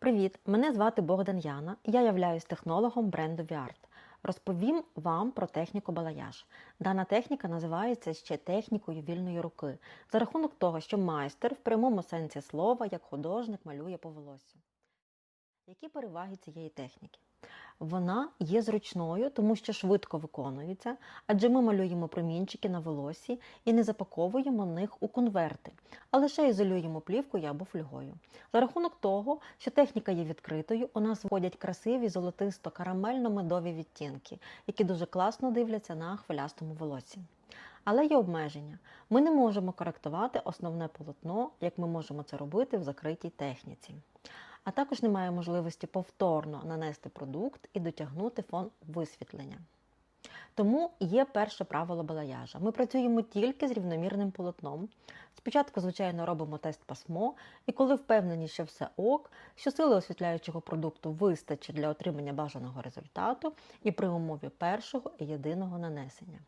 Привіт! Мене звати Богдан Яна. Я являюсь технологом бренду VArt. Розповім вам про техніку балаяж. Дана техніка називається ще технікою вільної руки за рахунок того, що майстер в прямому сенсі слова, як художник, малює по волосю. Які переваги цієї техніки? Вона є зручною, тому що швидко виконується, адже ми малюємо промінчики на волосі і не запаковуємо них у конверти, а лише ізолюємо плівкою або фольгою. За рахунок того, що техніка є відкритою, у нас виходять красиві золотисто-карамельно-медові відтінки, які дуже класно дивляться на хвилястому волосі. Але є обмеження. Ми не можемо коректувати основне полотно, як ми можемо це робити в закритій техніці. А також немає можливості повторно нанести продукт і дотягнути фон висвітлення. Тому є перше правило балаяжа. Ми працюємо тільки з рівномірним полотном. Спочатку, звичайно, робимо тест пасмо, і коли впевнені, що все ок, що сили освітляючого продукту вистачить для отримання бажаного результату і при умові першого і єдиного нанесення.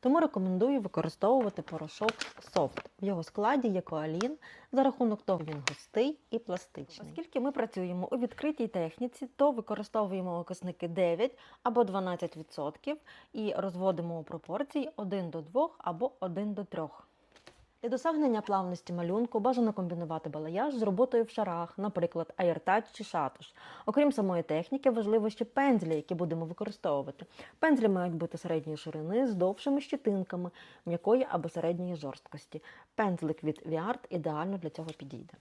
Тому рекомендую використовувати порошок софт. В його складі є коалін, за рахунок того він густий і пластичний. Оскільки ми працюємо у відкритій техніці, то використовуємо окисники 9 або 12% і розводимо у пропорції 1 до 2 або 1 до 3. Для досягнення плавності малюнку бажано комбінувати балаяж з роботою в шарах, наприклад, аєртач чи шатуш. Окрім самої техніки, важливо ще пензлі, які будемо використовувати. Пензлі мають бути середньої ширини з довшими щетинками, м'якої або середньої жорсткості. Пензлик від Viart ідеально для цього підійде.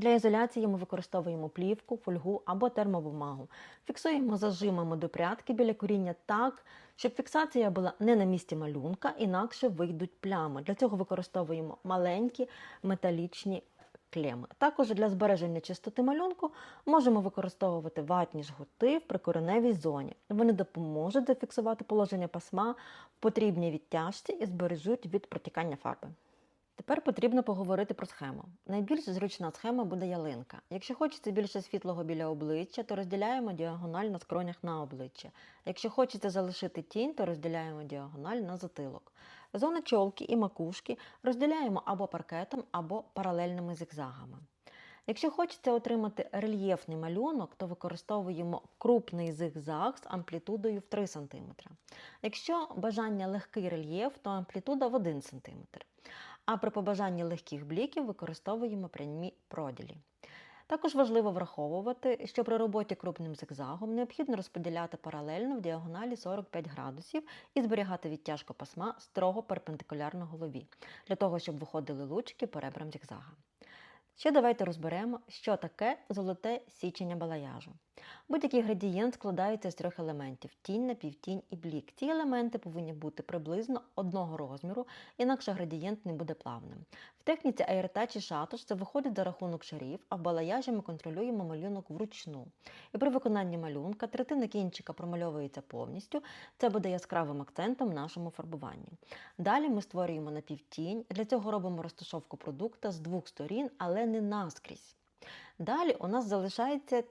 Для ізоляції ми використовуємо плівку, фольгу або термобумагу. Фіксуємо зажимами до прядки біля коріння так, щоб фіксація була не на місці малюнка, інакше вийдуть плями. Для цього використовуємо маленькі металічні клеми. Також для збереження чистоти малюнку можемо використовувати ватні жгути в прикореневій зоні. Вони допоможуть зафіксувати положення пасма в потрібній відтяжці і збережуть від протікання фарби. Тепер потрібно поговорити про схему. Найбільш зручна схема буде ялинка. Якщо хочеться більше світлого біля обличчя, то розділяємо діагональ на скронях на обличчя. Якщо хочеться залишити тінь, то розділяємо діагональ на затилок. Зони чолки і макушки розділяємо або паркетом, або паралельними зигзагами. Якщо хочеться отримати рельєфний малюнок, то використовуємо крупний зигзаг з амплітудою в 3 см. Якщо бажання легкий рельєф, то амплітуда в 1 см. А при побажанні легких бліків використовуємо прямі проділі. Також важливо враховувати, що при роботі крупним зигзагом необхідно розподіляти паралельно в діагоналі 45 градусів і зберігати відтяжку пасма строго перпендикулярно голові, для того, щоб виходили лучки по ребрам зигзага. Ще давайте розберемо, що таке золоте січення балаяжу. Будь-який градієнт складається з трьох елементів тінь, напівтінь і блік. Ці елементи повинні бути приблизно одного розміру, інакше градієнт не буде плавним. В техніці аєрта чи шатуш це виходить за рахунок шарів, а в балаяжі ми контролюємо малюнок вручну. І при виконанні малюнка третина кінчика промальовується повністю, це буде яскравим акцентом в нашому фарбуванні. Далі ми створюємо напівтінь, для цього робимо розташовку продукта з двох сторін, але не наскрізь. Далі у нас залишається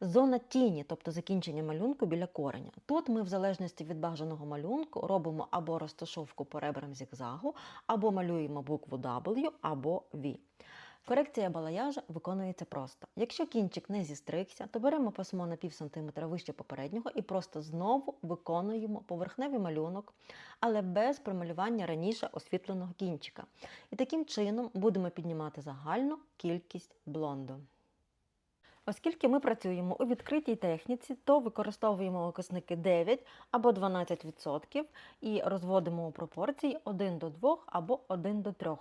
зона тіні, тобто закінчення малюнку біля кореня. Тут ми, в залежності від бажаного малюнку, робимо або розташовку по ребрам зігзагу, або малюємо букву W, або V. Корекція балаяжа виконується просто. Якщо кінчик не зістригся, то беремо пасмо на пів сантиметра вище попереднього і просто знову виконуємо поверхневий малюнок, але без промалювання раніше освітленого кінчика. І таким чином будемо піднімати загальну кількість блонду. Оскільки ми працюємо у відкритій техніці, то використовуємо окисники 9 або 12% і розводимо у пропорції 1 до 2 або 1 до 3.